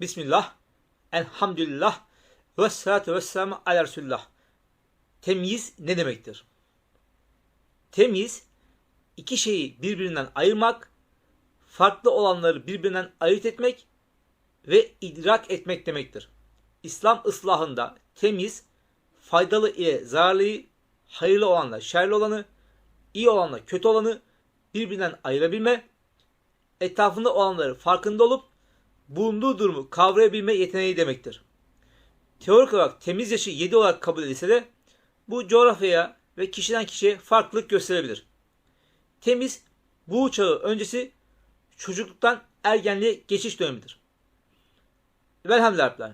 Bismillah, Elhamdülillah, ve salatu ve selamu ala Resulullah. Temyiz ne demektir? Temyiz, iki şeyi birbirinden ayırmak, farklı olanları birbirinden ayırt etmek ve idrak etmek demektir. İslam ıslahında temiz, faydalı ile zararlıyı, hayırlı olanla şerli olanı, iyi olanla kötü olanı birbirinden ayırabilme, etrafında olanları farkında olup bulunduğu durumu kavrayabilme yeteneği demektir. Teorik olarak temiz yaşı 7 olarak kabul edilse de bu coğrafyaya ve kişiden kişiye farklılık gösterebilir. Temiz bu çağı öncesi çocukluktan ergenliğe geçiş dönemidir. Velhamdülillah.